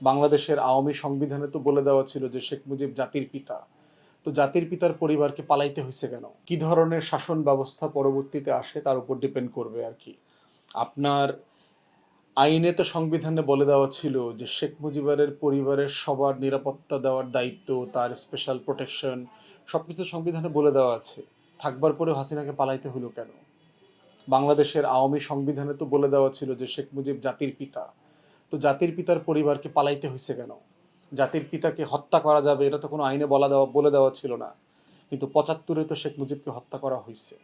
বাংলাদেশের আওয়ামী সংবিধানে তো বলে দেওয়া ছিল যে শেখ মুজিব জাতির পিতা। তো জাতির পিতার পরিবারকে পালাইতে হয়েছে কেন? কি ধরনের শাসন ব্যবস্থা পরবর্তীতে আসে তার উপর ডিপেন্ড করবে আর কি। আপনার আইনে তো সংবিধানে বলে দেওয়া ছিল যে শেখ মুজিবের পরিবারের সবার নিরাপত্তা দেওয়ার দায়িত্ব, তার স্পেশাল প্রোটেকশন সবকিছু সংবিধানে বলে দেওয়া আছে। থাকবার পরে হাসিনাকে পালাইতে হলো কেন? বাংলাদেশের আওয়ামী সংবিধানে তো বলে দেওয়া ছিল যে শেখ মুজিব জাতির পিতা। তো জাতির পিতার পরিবারকে পালাইতে হয়েছে কেন? জাতির পিতাকে হত্যা করা যাবে, এটা তো কোনো আইনে বলা দেওয়া বলে দেওয়া ছিল না। কিন্তু পঁচাত্তরে তো শেখ মুজিবকে হত্যা করা হয়েছে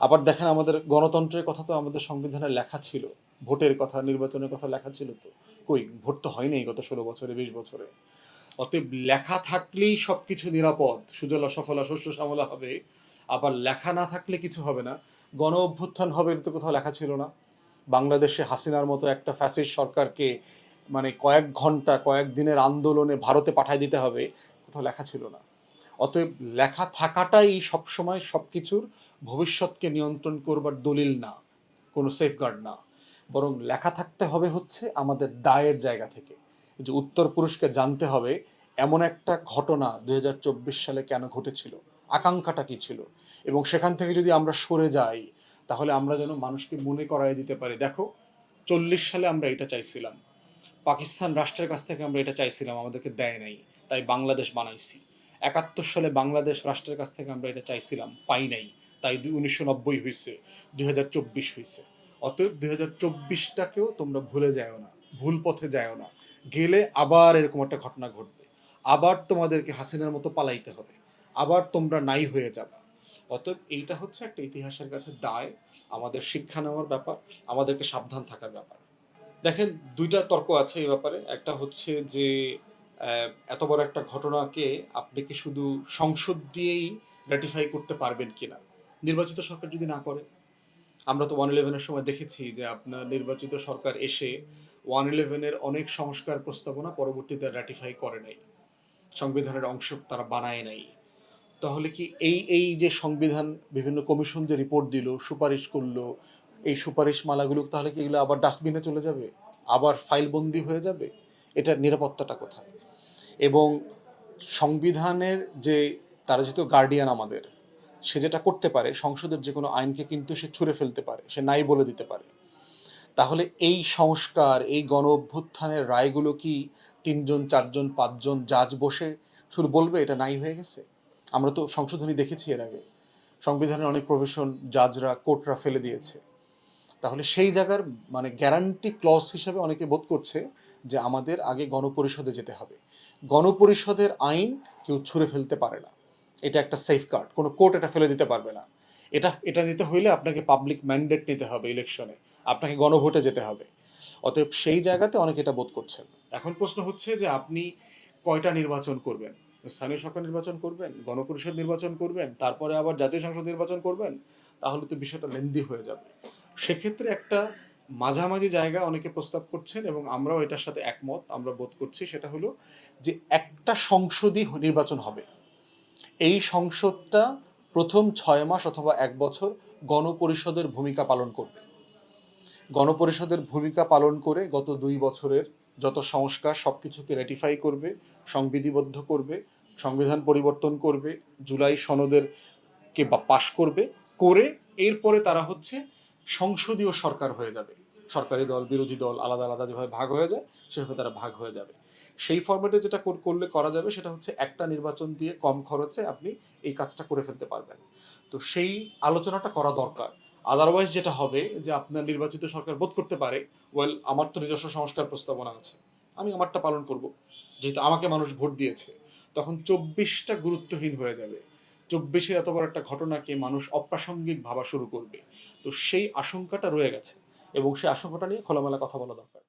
আবার দেখেন আমাদের গণতন্ত্রের কথা তো আমাদের সংবিধানে লেখা ছিল। ভোটের কথা, নির্বাচনের কথা লেখা ছিল তো। কই, ভোট তো হয়নি গত ষোলো বছরে, বিশ বছরে। অতএব লেখা থাকলেই সব কিছু নিরাপদ, সুজলা, সফলা, শস্য, শ্যামলা হবে। আবার লেখা না থাকলে কিছু হবে না। গণ অভ্যুত্থান হবে, এটা তো কোথাও লেখা ছিল না। বাংলাদেশে হাসিনার মতো একটা ফ্যাসিস্ট সরকারকে মানে কয়েক ঘণ্টা, কয়েক দিনের আন্দোলনে ভারতে পাঠায় দিতে হবে কোথাও লেখা ছিল না। অতএব লেখা থাকাটাই সবসময় সব কিছুর ভবিষ্যৎকে নিয়ন্ত্রণ করবার দলিল না, কোনো সেফগার্ড না। বরং লেখা থাকতে হবে হচ্ছে আমাদের দায়ের জায়গা থেকে। যে উত্তর পুরুষকে জানতে হবে, এমন একটা ঘটনা দু হাজার চব্বিশ সালে কেন ঘটেছিল? আকাঙ্ক্ষাটা কি ছিল? এবং সেখান থেকে যদি আমরা সরে যাই তাহলে আমরা যেন মানুষকে মনে করাই দিতে পারি। দেখো, চল্লিশ সালে আমরা এটা চাইছিলাম। পাকিস্তান রাষ্ট্রের কাছ থেকে আমরা এটা চাইছিলাম, আমাদেরকে দেয় নাই। তাই বাংলাদেশ বানাইছি। একাত্তর সালে বাংলাদেশ রাষ্ট্রের কাছ থেকে আমরা এটা চাইছিলাম, পাই নাই। তাই উনিশশো নব্বই হয়েছে দুই হাজার চব্বিশ হয়েছে অতএব দুই হাজার চব্বিশটাকেও তোমরা ভুলে যাও না, ভুল পথে যাও না। গেলে আবার এরকম একটা ঘটনা ঘটবে। আবার তোমাদেরকে হাসিনার মতো পালাইতে হবে। আবার তোমরা নাই হয়ে যাবে। অতএব এইটা হচ্ছে একটা ইতিহাসের কাছে দায়, আমাদের শিক্ষা নেওয়ার ব্যাপার, আমাদেরকে সাবধান থাকার ব্যাপার। দেখেন, দুইটা তর্ক আছে এই ব্যাপারে। একটা হচ্ছে যে এত বড় একটা ঘটনাকে আপনি কি শুধু সংসদ দিয়েই র্যাটিফাই করতে পারবেন কিনা? নির্বাচিত সরকার যদি না করে, আমরা তো ওয়ান ইলেভেনের সময় দেখেছি যে আপনার নির্বাচিত সরকার এসে ওয়ান ইলেভেনের অনেক সংস্কার প্রস্তাবনা পরবর্তীতে র্যাটিফাই করে নাই। সংবিধানের অংশ তারা বানায় নাই। তাহলে কি এই এই যে সংবিধান, বিভিন্ন কমিশন যে রিপোর্ট দিল, সুপারিশ করল, এই সুপারিশ মালাগুলো তাহলে কি এগুলো আবার ডাস্টবিনে চলে যাবে? আবার ফাইলবন্দি হয়ে যাবে? এটার নিরাপত্তাটা কোথায়? এবং সংবিধানের যে, তারা যেহেতু গার্ডিয়ান আমাদের, সে যেটা করতে পারে, সংসদের যে কোনো আইনকে কিন্তু সে ছুঁড়ে ফেলতে পারে, সে নাই বলে দিতে পারে। তাহলে এই সংস্কার, এই গণ অভ্যুত্থানের রায়গুলো কি তিনজন, চারজন, পাঁচজন জাজ বসে শুধু বলবে, এটা নাই হয়ে গেছে আমরা তো সংশোধনী দেখেছি এর আগে। সংবিধানের অনেক প্রভিশন জাজরা কোর্টরা ফেলে দিয়েছে। তাহলে সেই জায়গার মানে গ্যারান্টি ক্লজ হিসাবে অনেকে বোধ করছে যে আমাদের আগে গণপরিষদে যেতে হবে। গণপরিষদের আইন কেউ ছুঁড়ে ফেলতে পারে না। এটা একটা সেফগার্ড কোনো কোর্ট এটা ফেলে দিতে পারবে না। এটা এটা নিতে হইলে আপনাকে পাবলিক ম্যান্ডেট নিতে হবে ইলেকশনে আপনাকে গণভোটে যেতে হবে। অতএব সেই জায়গাতে অনেকে এটা বোধ করছেন। এখন প্রশ্ন হচ্ছে যে আপনি কয়টা নির্বাচন করবেন? স্থানীয় সরকার নির্বাচন করবেন, গণপরিষদ নির্বাচন করবেন, তারপরে আবার জাতীয় সংসদ নির্বাচন করবেন, তাহলে তো বিষয়টা লেন্দি হয়ে যাবে। সেক্ষেত্রে একটা মাঝামাঝি জায়গা অনেকে প্রস্তাব করছেন এবং আমরাও এটার সাথে একমত, আমরা বোধ করছি সেটা হলো যে একটা সংসদই নির্বাচন হবে। এই সংসদটা প্রথম ছয় মাস অথবা এক বছর গণপরিষদের ভূমিকা পালন করবে। গণপরিষদের ভূমিকা পালন করে গত দুই বছরের যত সংস্কার সব কিছুকে রেটিফাই করবে, সংবিধিবদ্ধ করবে, সংবিধান পরিবর্তন করবে, জুলাই সনদের কে বা পাশ করবে, করে এরপরে তারা হচ্ছে সংসদীয় সরকার হয়ে যাবে। সরকারি দল, বিরোধী দল আলাদা আলাদা যেভাবে ভাগ হয়ে যায়, সেভাবে তারা ভাগ হয়ে যাবে। সেই ফরম্যাটে যেটা কর- করলে করা যাবে সেটা হচ্ছে একটা নির্বাচন দিয়ে কম খরচে আপনি এই কাজটা করে ফেলতে পারবেন। তো সেই আলোচনাটা করা দরকার। আদারওয়াইজ যেটা হবে যে আপনার নির্বাচিত সরকার বোধ করতে পারে ওয়েল আমার তো নিজস্ব সংস্কার প্রস্তাবনা আছে, আমি আমারটা পালন করব। যেহেতু আমাকে মানুষ ভোট দিয়েছে, তখন চব্বিশটা গুরুত্বহীন হয়ে যাবে। চব্বিশের এত বড় একটা ঘটনাকে মানুষ অপ্রাসঙ্গিক ভাবা শুরু করবে। তো সেই আশঙ্কাটা রয়ে গেছে এবং সেই আশঙ্কাটা নিয়ে খোলামেলা কথা বলা দরকার।